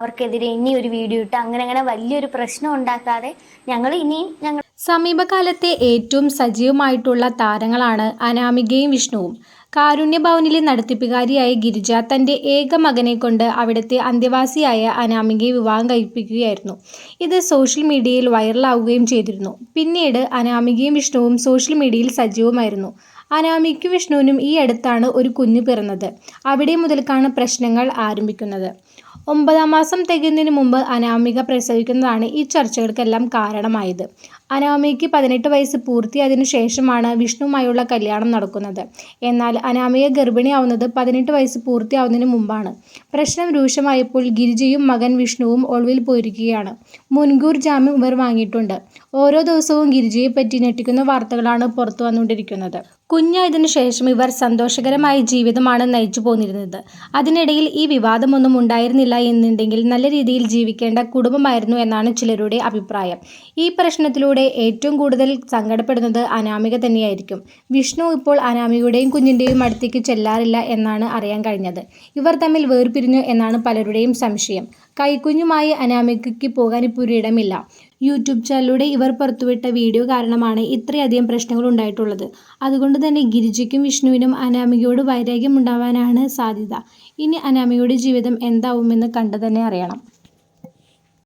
അവർക്കെതിരെ ഇനി ഒരു വീഡിയോ ഇട്ട് അങ്ങനെ അങ്ങനെ വലിയൊരു പ്രശ്നം ഉണ്ടാക്കാതെ ഞങ്ങൾ ഇനിയും ഞങ്ങൾ സമീപകാലത്തെ ഏറ്റവും സജീവമായിട്ടുള്ള താരങ്ങളാണ് അനാമികയും വിഷ്ണുവും. കാരുണ്യഭവനിലെ നടത്തിപ്പുകാരിയായ ഗിരിജ തന്റെ ഏക മകനെ കൊണ്ട് അവിടുത്തെ അന്തേവാസിയായ അനാമികയെ വിവാഹം കഴിപ്പിക്കുകയായിരുന്നു. ഇത് സോഷ്യൽ മീഡിയയിൽ വൈറലാവുകയും ചെയ്തിരുന്നു. പിന്നീട് അനാമികയും വിഷ്ണുവും സോഷ്യൽ മീഡിയയിൽ സജീവമായിരുന്നു. അനാമിക്കും വിഷ്ണുവിനും ഈ അടുത്താണ് ഒരു കുഞ്ഞു പിറന്നത്. അവിടെ മുതൽക്കാണ് പ്രശ്നങ്ങൾ ആരംഭിക്കുന്നത്. ഒമ്പതാം മാസം തികയുന്നതിന് മുമ്പ് അനാമിക പ്രസവിക്കുന്നതാണ് ഈ ചർച്ചകൾക്കെല്ലാം കാരണമായത്. അനാമികയ്ക്ക് പതിനെട്ട് വയസ്സ് പൂർത്തിയായതിനു ശേഷമാണ് വിഷ്ണുവുമായുള്ള കല്യാണം നടക്കുന്നത്. എന്നാൽ അനാമിക ഗർഭിണിയാവുന്നത് പതിനെട്ട് വയസ്സ് പൂർത്തിയാവുന്നതിന് മുമ്പാണ്. പ്രശ്നം രൂക്ഷമായപ്പോൾ ഗിരിജയും മകൻ വിഷ്ണുവും ഒളിവിൽ പോയിരിക്കുകയാണ്. മുൻകൂർ ജാമ്യം ഇവർ വാങ്ങിയിട്ടുണ്ട്. ഓരോ ദിവസവും ഗിരിജയെ പറ്റി ഞെട്ടിക്കുന്ന വാർത്തകളാണ് പുറത്തു വന്നുകൊണ്ടിരിക്കുന്നത്. കുഞ്ഞായതിനു ശേഷം ഇവർ സന്തോഷകരമായ ജീവിതമാണ് നയിച്ചു പോന്നിരുന്നത്. അതിനിടയിൽ ഈ വിവാദമൊന്നും ഉണ്ടായിരുന്നില്ല എന്നുണ്ടെങ്കിൽ നല്ല രീതിയിൽ ജീവിക്കേണ്ട കുടുംബമായിരുന്നു എന്നാണ് ചിലരുടെ അഭിപ്രായം. ഈ പ്രശ്നത്തിലൂടെ ഏറ്റവും കൂടുതൽ സങ്കടപ്പെടുന്നത് അനാമിക തന്നെയായിരിക്കും. വിഷ്ണു ഇപ്പോൾ അനാമികയുടെയും കുഞ്ഞിന്റെയും അടുത്തേക്ക് ചെല്ലാറില്ല എന്നാണ് അറിയാൻ കഴിഞ്ഞത്. ഇവർ തമ്മിൽ വേർപിരിഞ്ഞു എന്നാണ് പലരുടെയും സംശയം. കൈക്കുഞ്ഞുമായി അനാമികയ്ക്ക് പോകാൻ ഇപ്പോൾ ഒരിടമില്ല യൂട്യൂബ് ചാനലിലൂടെ ഇവർ പുറത്തുവിട്ട വീഡിയോ കാരണമാണ് ഇത്രയധികം പ്രശ്നങ്ങൾ ഉണ്ടായിട്ടുള്ളത്. അതുകൊണ്ട് തന്നെ ഗിരിജയ്ക്കും വിഷ്ണുവിനും അനാമികയോട് വൈരാഗ്യം ഉണ്ടാവാനാണ് സാധ്യത. ഇനി അനാമികയുടെ ജീവിതം എന്താവുമെന്ന് കണ്ടു തന്നെ അറിയണം.